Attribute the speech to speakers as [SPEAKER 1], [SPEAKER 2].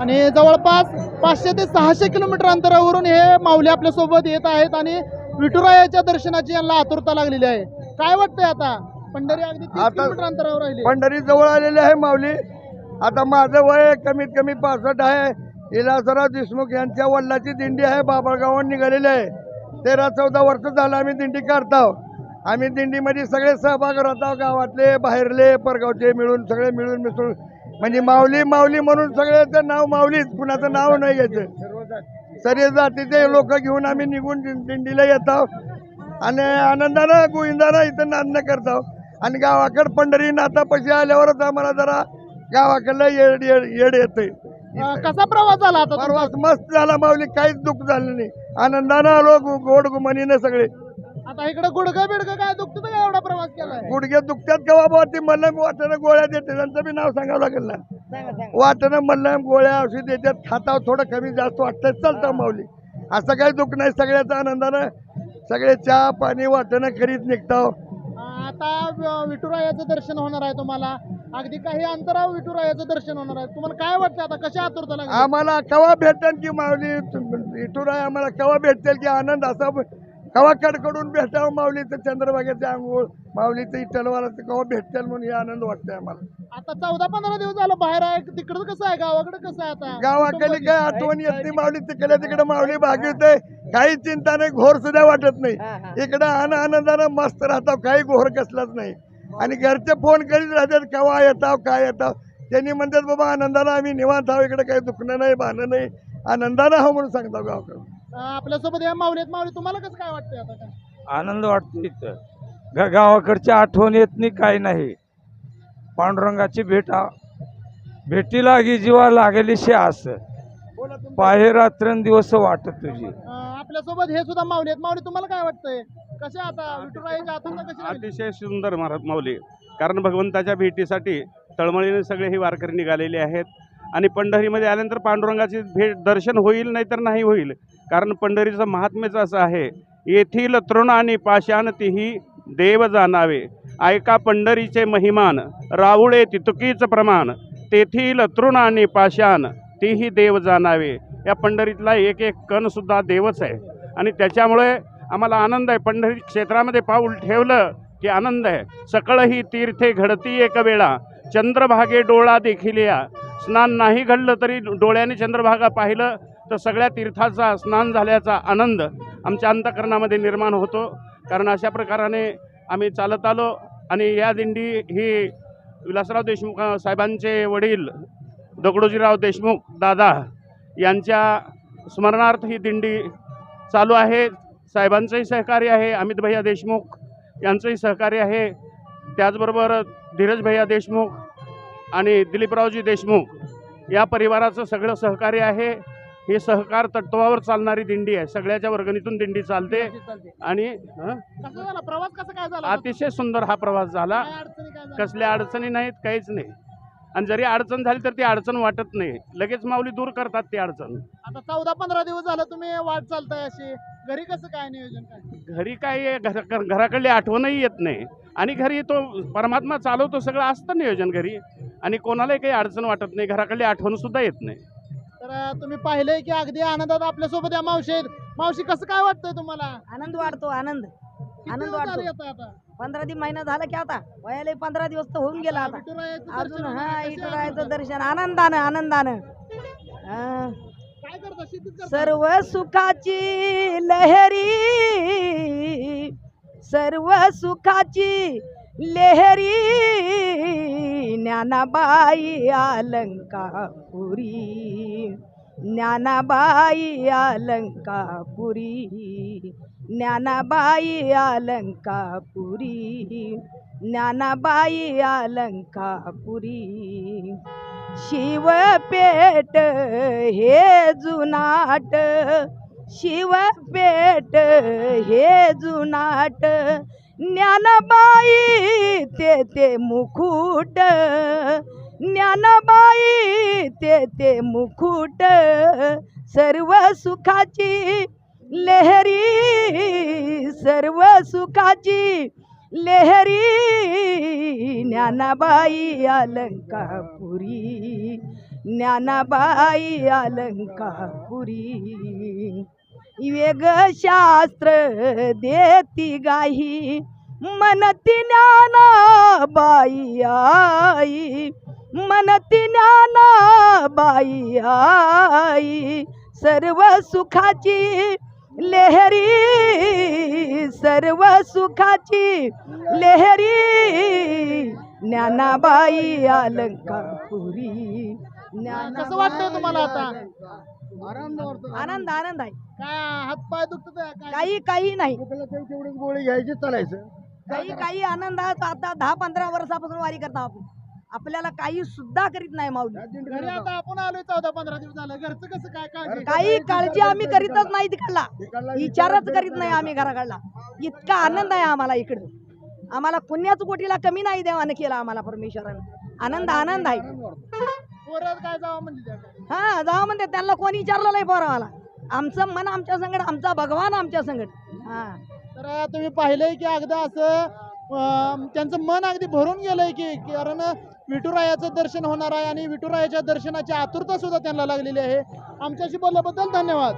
[SPEAKER 1] आणि जवळपास पाचशे ते सहाशे किलोमीटर अंतरावरून हे माऊली आपल्यासोबत येत आहेत आणि विठुरायाच्या दर्शनाची यांना आतुरता लागलेली आहे. काय वाटतंय आता? पंढरी अगदी किलोमीटर अंतरावर राहिली.
[SPEAKER 2] पंढरी जवळ आलेले आहे माऊली. आता माझं वय कमीत कमी पासष्ट आहे. इलासराव देशमुख यांच्या वडिलाची दिंडी आहे. बाबळगावात निघालेली आहे. तेरा चौदा वर्ष झालं आम्ही दिंडी काढतो आम्ही दिंडीमध्ये सगळे सहभाग राहतो गावातले बाहेरले परगावचे मिळून सगळे मिळून मिसळून म्हणजे माऊली माऊली म्हणून सगळ्याचं नाव माऊलीच कुणाचं नाव नाही घ्यायचं सर्व जातीचे लोक घेऊन आम्ही निघून दिंडीला येतो आणि आनंदानं गोविंदानं इथं नांदणं करतो आणि गावाकडं पंढरी नाथापाशी आल्यावरच आम्हाला जरा गावाकडलं येड येड येड येतंय.
[SPEAKER 1] अं, कसा प्रवास झाला?
[SPEAKER 2] परवास मस्त झाला माऊली काहीच दुःख झालं नाही. आनंदानं आलो गोड गुमानीनं सगळे.
[SPEAKER 1] आता इकडे गुडघं बिडगं काय दुखतं का एवढा प्रवास केलाय.
[SPEAKER 2] गुडघे दुखत्यात का बाबा ती मल्लम वाटणं गोळ्या देते त्यांचं बी नाव सांगावं लागेल ना. वाटणं मल्लम गोळ्या औषध देतात खाताव थोडं कमी जास्त वाटतं चालतं माऊली. असं काही दुःख नाही सगळ्याचं आनंदानं सगळे चहा पाणी वाटणं करीत निघताव.
[SPEAKER 1] अं, आता विठुरायाचं दर्शन होणार आहे तुम्हाला. अगदी काही अंतरावर विठुरायाचं दर्शन होणार आहे. तुम्हाला काय वाटतं आता? कशी आतुरता
[SPEAKER 2] आम्हाला कवा भेटेल की माऊली? इथून आम्हाला कवा भेटेल की आनंद? असा कवा कडकडून भेटावं माऊलीचं चंद्रभागेचे आंघोळ माऊलीचं इटलवालाचं कवा भेटेल म्हणून हे आनंद वाटतंय आम्हाला.
[SPEAKER 1] आता चौदा पंधरा दिवस झालं बाहेर आहे तिकडं कसं आहे गावाकडे कसं आहे आता?
[SPEAKER 2] गावाकडे काय आठवण येत नाही माऊली तिकडे तिकडे माऊली भागवते काही चिंता नाही घोर सुद्धा वाटत नाही. इकडं आन आनंदानं मस्त राहतो काही घोर कसलाच नाही. आणि घरचे फोन करीत राहतात केव्हा येताव काय येताव? त्यांनी म्हणतात बाबा आनंदानं आम्ही निवांत आहो इकडे काही दुखणं नाही भाणं नाही. आनंदानं हो म्हणून सांगतो गावाकडे.
[SPEAKER 1] अं, आपल्यासोबत या माऊलीत माऊली तुम्हाला कसं काय वाटतंय आता? काय
[SPEAKER 3] आनंद वाटतो इथं. गा गावाकडची आठवण येत नाही काही नाही. पांडुरंगाची भेट आ- भेटीला गी जीवा लागेली शे असं
[SPEAKER 2] बोला तुम्ही.
[SPEAKER 3] पाहे रात्रंदिवस वाटत तुझी.
[SPEAKER 1] अं, आपल्यासोबत हे सुद्धा माऊली आहेत. माऊली तुम्हाला काय वाटतंय? कशा आता विठुरायाच्या आतुरता कशी लागली?
[SPEAKER 4] अतिशय सुंदर महाराज माऊली. कारण भगवंताच्या भेटीसाठी तळमळीने सगळे हे वारकरी निघालेले आहेत. आणि पंढरीमध्ये आल्यानंतर पांडुरंगाची भेट दर्शन होईल नाहीतर नाही होईल. कारण पंढरीचं महात्म्यच असं आहे येथील तृण आणि पाषाण तीही देव जाणावे. ऐका पंढरीचे महिमान राहुळे तितुकीचं प्रमाण. तेथील तृण आणि पाषाण तीही देव जाणावे. या पंढरीतला एक एक कणसुद्धा देवच आहे. आणि त्याच्यामुळे आम्हाला आनंद आहे. पंढरी क्षेत्रामध्ये पाऊल ठेवलं की आनंद आहे. सकळही तीर्थे घडती एक वेळा. चंद्रभागे डोळा देखील या. स्नान नाही घडलं तरी डोळ्याने चंद्रभागा पाहिलं तर सगळ्या तीर्थाचा स्नान झाल्याचा आनंद आमच्या अंतकरणामध्ये निर्माण होतो. कारण अशा प्रकाराने आम्ही चालत आलो आणि या दिंडी ही विलासराव देशमुख साहेबांचे वडील दगडोजीराव देशमुख दादा यांच्या स्मरणार्थ ही दिंडी चालू आहे. साहेबांचंही सहकार्य आहे अमित भैया देशमुख यांचंही सहकार्य आहे. त्याचबरोबर धीरज भैया देशमुख आणि दिलीपरावजी देशमुख या परिवाराचं सगळं सहकार्य आहे. हे सहकार तत्वावर चालणारी दिंडी आहे. सगळ्याच्या वर्गणीतून दिंडी चालते. आणि हं?
[SPEAKER 1] कसं झाला? प्रवास कसा काय झाला?
[SPEAKER 4] अतिशय सुंदर हा प्रवास झाला? कसल्या अडचणी नाहीत काहीच नाही. आणि जरी अडचण झाली तर ती अडचण वाटत नाही. लगेच माऊली दूर करतात ती अडचण.
[SPEAKER 1] आता चौदा पंधरा दिवस झालं तुम्ही वाट चालताय अशी. घरी कसं काय नियोजन काय?
[SPEAKER 4] घरी काय घराकडली आठवणही येत नाही. आणि घरी तो परमात्मा चालवतो सगळं असतं नियोजन घरी. आणि कोणालाही काही अडचण वाटत नाही. घराकडली आठवण सुद्धा येत नाही.
[SPEAKER 1] तर तुम्ही पाहिलंय की अगदी आनंदात आपल्यासोबत या मावशी आहेत. मावशी कसं काय वाटतंय तुम्हाला?
[SPEAKER 5] आनंद वाढतो आनंद.
[SPEAKER 1] किती
[SPEAKER 5] आनंद
[SPEAKER 1] दिवस झाले आता
[SPEAKER 5] पंधरा दिन महिना झाला की आता. वयाला पंधरा दिवस तर होऊन गेला आता.
[SPEAKER 1] विठुरायाचं
[SPEAKER 5] अजून
[SPEAKER 1] दर्शन
[SPEAKER 5] हा.
[SPEAKER 1] कशी
[SPEAKER 5] इटरायचं? दर्शन. आनंदानं आनंदानं. हा.
[SPEAKER 1] काय करता? शेतीत करता?
[SPEAKER 5] सर्व सुखाची लहरी सर्व सुखाची लेहरी ज्ञानाबाई अलंकापुरी ज्ञानाबाई अलंकापुरी ज्ञानाबाई अलंकापुरी ज्ञानाबाई अलंकापुरी. शिवपेट हे जुनाट शिवपेट हे जुनाट ज्ञानबाई ते ते मुकुट. ज्ञानबाई ते ते मुकुट. सर्व सुखाची लेहरी सर्व सुखाची लेहरी. ज्ञानाबाई अलंकापुरी ज्ञानाबाई अलंकापुरी. वेग शास्त्र देती गाही मनती ज्ञानाबाई आई मनती ज्ञानाबाई आई सर्व सुखाची लेहरी सर्व सुखाची लेहरी ज्ञानाबाई अलंकापुरी
[SPEAKER 1] कसं वाटतंय तुम्हाला आता?
[SPEAKER 5] आनंद आनंद आहे.
[SPEAKER 1] काय हातपाय दुखत
[SPEAKER 5] काही काही नाही.
[SPEAKER 2] तेवढीच गोळी घ्यायची चालायचं.
[SPEAKER 5] काही काही आनंद आहे आता दहा पंधरा वर्षापासून वारी करता आपण. आपल्याला काही सुद्धा करीत नाही माऊली.
[SPEAKER 1] घरी आता आपण आलोय चौदा पंधरा दिवस झालं. घरचं कसं काय काळजी
[SPEAKER 5] काही काळजी आम्ही करीतच नाही तिकडला. विचारच करीत नाही आम्ही घराकडला. इतका आनंद आहे आम्हाला इकडं. आम्हाला पुण्याच कोटीला कमी नाही देवानं केला आम्हाला परमेश्वरानं. आनंद आनंद आहे.
[SPEAKER 1] पोरं काय जावं त्या
[SPEAKER 5] हा जाऊ म्हणते. त्यांना कोणी विचारलं नाही पोरावाला. आमचं मन आमच्या संगत आमचा भगवान आमच्या संगत हा.
[SPEAKER 1] तर तुम्ही पाहिलंय की अगदी असं अं, त्यांचं मन अगदी भरून गेलंय की कारण विठुरायाचं दर्शन होणार आहे आणि विठुरायाच्या दर्शनाची आतुरता सुद्धा त्यांना लागलेली आहे. आमच्याशी बोलल्याबद्दल धन्यवाद.